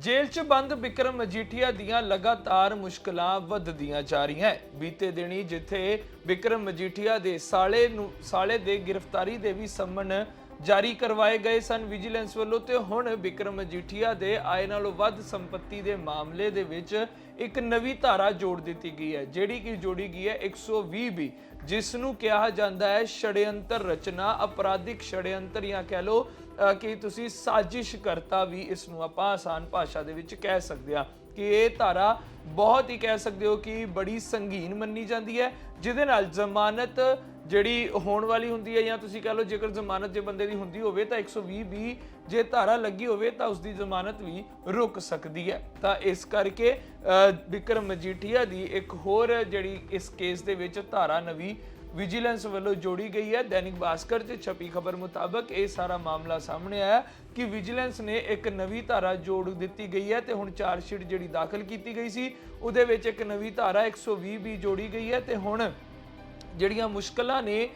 ਜੇਲ੍ਹ 'ਚ ਬੰਦ ਵਿਕਰਮ ਮਜੀਠੀਆ ਦੀਆਂ ਲਗਾਤਾਰ ਮੁਸ਼ਕਲਾਂ ਵੱਧਦੀਆਂ ਜਾ ਰਹੀਆਂ ਬੀਤੇ ਦਿਨੀ ਜਿੱਥੇ ਵਿਕਰਮ ਮਜੀਠੀਆ ਦੇ ਸਾਲੇ ਨੂੰ, ਸਾਲੇ ਦੇ ਗ੍ਰਿਫਤਾਰੀ ਦੇ ਵੀ ਸੰਮਨ ਜਾਰੀ ਕਰਵਾਏ ਗਏ ਸਨ, ਵਿਜੀਲੈਂਸ ਵੱਲੋਂ ਤੇ ਹੁਣ ਬਿਕਰਮ ਮਜੀਠੀਆ ਦੇ ਆਏ ਨਾਲੋਂ ਵੱਧ ਸੰਪਤੀ ਦੇ ਮਾਮਲੇ ਦੇ ਵਿੱਚ ਇੱਕ ਨਵੀਂ ਧਾਰਾ ਜੋੜ ਦਿੱਤੀ ਗਈ ਹੈ, ਜਿਹੜੀ ਕਿ ਜੋੜੀ ਗਈ ਹੈ 120 ਬੀ, ਜਿਸ ਨੂੰ ਕਿਹਾ ਜਾਂਦਾ ਹੈ ਛੜਯੰਤਰ ਰਚਨਾ, ਅਪਰਾਧਿਕ ਛੜਯੰਤਰ ਜਾਂ ਕਹਿ ਲਓ ਕਿ ਤੁਸੀਂ ਸਾਜ਼ਿਸ਼ ਕਰਤਾ ਵੀ ਇਸ ਨੂੰ ਆਪਾਂ ਆਸਾਨ ਭਾਸ਼ਾ ਦੇ ਵਿੱਚ ਕਹਿ ਸਕਦੇ ਹਾਂ। ਕਿ ਇਹ ਧਾਰਾ ਬਹੁਤ ਹੀ ਕਹਿ ਸਕਦੇ ਹੋ ਕਿ ਬੜੀ ਸੰਗੀਨ ਮੰਨੀ ਜਾਂਦੀ ਹੈ ਜਿਹਦੇ ਨਾਲ ਜ਼ਮਾਨਤ ਜਿਹੜੀ ਹੋਣ ਵਾਲੀ ਹੁੰਦੀ ਹੈ ਜਾਂ ਤੁਸੀਂ ਕਹ ਲਓ ਜੇਕਰ ਜ਼ਮਾਨਤ ਜੇ ਬੰਦੇ ਦੀ ਹੁੰਦੀ ਹੋਵੇ ਤਾਂ 120 ਵੀ ਜੇ ਧਾਰਾ ਲੱਗੀ ਹੋਵੇ ਤਾਂ ਉਸ ਦੀ ਜ਼ਮਾਨਤ ਵੀ ਰੁਕ ਸਕਦੀ ਹੈ। ਤਾਂ ਇਸ ਕਰਕੇ ਅ, ਵਿਕਰਮ ਮਜੀਠੀਆ ਦੀ ਇੱਕ ਹੋਰ ਜਿਹੜੀ ਇਸ ਕੇਸ ਦੇ ਵਿੱਚ ਧਾਰਾ ਨਵੀਂ ਵਿਜੀਲੈਂਸ ਵੱਲੋਂ ਜੋੜੀ ਗਈ ਹੈ। ਦੈਨਿਕ ਭਾਸਕਰ 'ਚ ਛਪੀ ਖਬਰ ਮੁਤਾਬਕ ਇਹ ਸਾਰਾ ਮਾਮਲਾ ਸਾਹਮਣੇ ਆਇਆ ਕਿ ਵਿਜੀਲੈਂਸ ਨੇ ਇੱਕ ਨਵੀਂ ਧਾਰਾ ਜੋੜ ਦਿੱਤੀ ਗਈ ਹੈ ਤੇ ਹੁਣ ਚਾਰਜ ਸ਼ੀਟ ਜਿਹੜੀ ਦਾਖਲ ਕੀਤੀ ਗਈ ਸੀ, ਉਹਦੇ ਵਿੱਚ ਇੱਕ ਨਵੀਂ ਧਾਰਾ 120 ਵੀ ਜੋੜੀ ਗਈ ਹੈ ਤੇ ਹੁਣ ਜਿਹੜੀਆਂ ਮੁਸ਼ਕਲਾਂ ਨੇ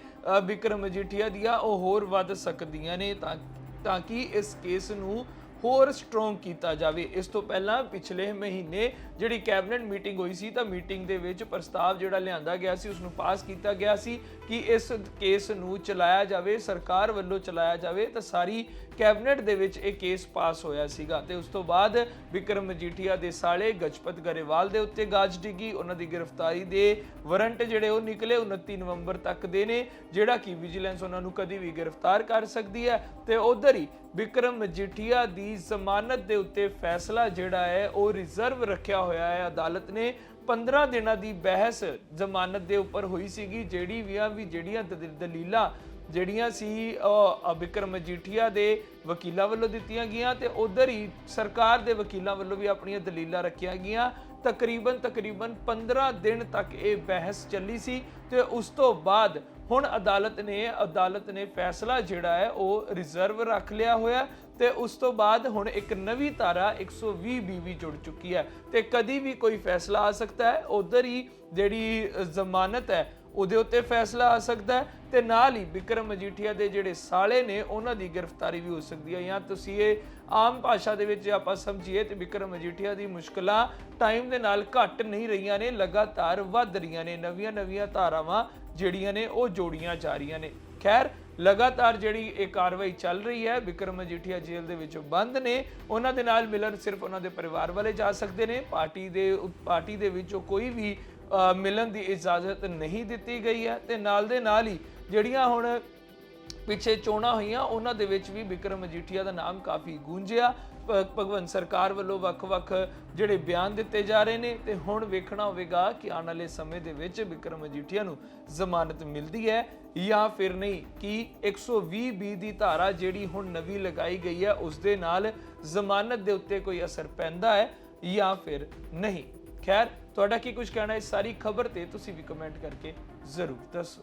ਬਿਕਰਮ ਮਜੀਠੀਆ ਦੀਆਂ ਉਹ ਹੋਰ ਵੱਧ ਸਕਦੀਆਂ ਨੇ ਤਾਂ ਤਾਂ ਕਿ ਇਸ ਕੇਸ ਨੂੰ ਹੋਰ ਸਟਰੋਂਗ ਕੀਤਾ ਜਾਵੇ। ਇਸ ਤੋਂ ਪਹਿਲਾਂ ਪਿਛਲੇ ਮਹੀਨੇ ਜਿਹੜੀ ਕੈਬਨਿਟ ਮੀਟਿੰਗ ਹੋਈ ਸੀ, ਤਾਂ ਮੀਟਿੰਗ ਦੇ ਵਿੱਚ ਪ੍ਰਸਤਾਵ ਜਿਹੜਾ ਲਿਆਂਦਾ ਗਿਆ ਸੀ ਉਸ ਨੂੰ ਪਾਸ ਕੀਤਾ ਗਿਆ ਸੀ ਕਿ ਇਸ ਕੇਸ ਨੂੰ ਚਲਾਇਆ ਜਾਵੇ, ਸਰਕਾਰ ਵੱਲੋਂ ਚਲਾਇਆ ਜਾਵੇ, ਤਾਂ ਸਾਰੀ ਕੈਬਨਿਟ ਦੇ ਵਿੱਚ ਇਹ ਕੇਸ ਪਾਸ ਹੋਇਆ ਸੀਗਾ। ਤੇ ਉਸ ਤੋਂ ਬਾਅਦ ਵਿਕਰਮ ਮਜੀਠੀਆ ਦੇ ਸਾਲੇ ਗਜਪਤ ਗਰੇਵਾਲ ਦੇ ਉੱਤੇ ਗਾਜ ਡਿੱਗੀ। ਉਹਨਾਂ ਦੀ ਗ੍ਰਿਫਤਾਰੀ ਦੇ ਵਾਰੰਟ ਜਿਹੜੇ ਉਹ ਨਿਕਲੇ 29 ਨਵੰਬਰ ਤੱਕ ਦੇ ਨੇ, ਜਿਹੜਾ ਕਿ ਵਿਜੀਲੈਂਸ ਉਹਨਾਂ ਨੂੰ ਕਦੀ ਵੀ ਗ੍ਰਿਫਤਾਰ ਕਰ ਸਕਦੀ ਹੈ। ਤੇ ਉਧਰ ਹੀ ਵਿਕਰਮ ਮਜੀਠੀਆ ਦੀ ਜ਼ਮਾਨਤ ਦੇ ਉੱਤੇ ਫੈਸਲਾ ਜਿਹੜਾ ਹੈ ਉਹ ਰਿਜ਼ਰਵ ਰੱਖਿਆ ਹੋਇਆ ਹੈ। ਅਦਾਲਤ ਨੇ 15 ਦਿਨਾਂ ਦੀ ਬਹਿਸ ਜ਼ਮਾਨਤ ਦੇ ਉੱਪਰ ਹੋਈ ਸੀਗੀ ਜਿਹੜੀ ਵੀ ਆ ਵੀ ਜਿਹੜੀਆਂ ਦਲ- ਦਲੀਲਾਂ ਜਿਹੜੀਆਂ ਸੀ ਅਹ, ਵਿਕਰਮ ਮਜੀਠੀਆ ਦੇ ਵਕੀਲਾਂ ਵੱਲੋਂ ਦਿੱਤੀਆਂ ਗਈਆਂ ਤੇ ਉਧਰ ਹੀ ਸਰਕਾਰ ਦੇ ਵਕੀਲਾਂ ਵੱਲੋਂ ਵੀ ਆਪਣੀਆਂ ਦਲੀਲਾਂ ਰੱਖੀਆਂ ਗਈਆਂ। ਤਕਰੀਬਨ ਤਕਰੀਬਨ 15 ਦਿਨ ਤੱਕ ਇਹ ਬਹਿਸ ਚੱਲੀ ਸੀ ਤੇ ਉਸ ਤੋਂ ਬਾਅਦ ਹੁਣ ਅਦਾਲਤ ਨੇ ਅਦਾਲਤ ਨੇ ਫੈਸਲਾ ਜਿਹੜਾ ਹੈ ਉਹ ਰਿਜ਼ਰਵ ਰੱਖ ਲਿਆ ਹੋਇਆ ਤੇ ਉਸ ਤੋਂ ਬਾਅਦ ਹੁਣ ਇੱਕ ਨਵੀਂ ਧਾਰਾ 120 ਬੀਵੀ ਜੁੜ ਚੁੱਕੀ ਹੈ ਤੇ ਕਦੀ ਵੀ ਕੋਈ ਫੈਸਲਾ ਆ ਸਕਦਾ ਹੈ। ਉਧਰ ਹੀ ਜਿਹੜੀ ਜ਼ਮਾਨਤ ਹੈ ਉਹਦੇ ਉੱਤੇ ਫੈਸਲਾ ਆ ਸਕਦਾ ਹੈ ਤੇ ਨਾਲ ਹੀ ਵਿਕਰਮ ਮਜੀਠੀਆ ਦੇ ਜਿਹੜੇ ਸਾਲੇ ਨੇ, ਉਹਨਾਂ ਦੀ ਗ੍ਰਿਫਤਾਰੀ ਵੀ ਹੋ ਸਕਦੀ ਹੈ। ਜਾਂ ਤੁਸੀਂ ਇਹ ਆਮ ਭਾਸ਼ਾ ਦੇ ਵਿੱਚ ਜੇ ਆਪਾਂ ਸਮਝੀਏ ਤੇ ਵਿਕਰਮ ਮਜੀਠੀਆ ਦੀ ਮੁਸ਼ਕਲਾਂ ਟਾਈਮ ਦੇ ਨਾਲ ਘਟ ਨਹੀਂ ਰਹੀਆਂ ਨੇ, ਲਗਾਤਾਰ ਵੱਧ ਰਹੀਆਂ ਨੇ। ਨਵੀਆਂ-ਨਵੀਆਂ ਧਾਰਾਵਾਂ ਜਿਹੜੀਆਂ ਨੇ, ਉਹ ਜੋੜੀਆਂ ਜਾ ਰਹੀਆਂ ਨੇ। ਖੈਰ, ਲਗਾਤਾਰ ਜਿਹੜੀ ਇਹ ਕਾਰਵਾਈ ਚੱਲ ਰਹੀ ਹੈ, ਵਿਕਰਮ ਮਜੀਠੀਆ ਜੇਲ੍ਹ ਦੇ ਵਿੱਚ ਬੰਦ ਨੇ। ਉਹਨਾਂ ਦੇ ਨਾਲ ਮਿਲਣ ਸਿਰਫ ਉਹਨਾਂ ਦੇ ਪਰਿਵਾਰ ਵਾਲੇ ਜਾ ਸਕਦੇ ਨੇ। ਪਾਰਟੀ ਦੇ ਪਾਰਟੀ ਦੇ ਵਿੱਚੋਂ ਕੋਈ ਵੀ ਮਿਲਣ ਦੀ ਇਜਾਜ਼ਤ ਨਹੀਂ ਦਿੱਤੀ ਗਈ ਹੈ ਤੇ ਨਾਲ ਦੇ ਨਾਲ ਹੀ ਜਿਹੜੀਆਂ ਹੁਣ ਪਿੱਛੇ ਚੋਣਾਂ ਹੋਈਆਂ, ਉਹਨਾਂ ਦੇ ਵਿੱਚ ਵੀ ਵਿਕਰਮ ਮਜੀਠੀਆ ਦਾ ਨਾਮ ਕਾਫੀ ਗੂੰਜਿਆ। ਭਗਵੰਤ ਸਰਕਾਰ ਵੱਲੋਂ ਵੱਖ-ਵੱਖ ਜਿਹੜੇ ਬਿਆਨ ਦਿੱਤੇ ਜਾ ਰਹੇ ਨੇ ਤੇ ਹੁਣ ਵੇਖਣਾ ਹੋਵੇਗਾ ਕਿ ਆਉਣ ਵਾਲੇ ਸਮੇਂ ਦੇ ਵਿੱਚ ਵਿਕਰਮ ਮਜੀਠੀਆ ਨੂੰ ਜ਼ਮਾਨਤ ਮਿਲਦੀ ਹੈ ਜਾਂ ਫਿਰ ਨਹੀਂ, ਕਿ 120 ਬੀ ਦੀ ਧਾਰਾ ਜਿਹੜੀ ਹੁਣ ਨਵੀਂ ਲਗਾਈ ਗਈ ਹੈ, ਉਸ ਦੇ ਨਾਲ ਜ਼ਮਾਨਤ ਦੇ ਉੱਤੇ ਕੋਈ ਅਸਰ ਪੈਂਦਾ ਹੈ ਜਾਂ ਫਿਰ ਨਹੀਂ। ਖੈਰ, ਤੁਹਾਡਾ ਕੀ ਕੁਝ ਕਹਿਣਾ ਇਸ ਸਾਰੀ ਖਬਰ ਤੇ ਤੁਸੀਂ ਵੀ ਕਮੈਂਟ ਕਰਕੇ ਜ਼ਰੂਰ ਦੱਸੋ।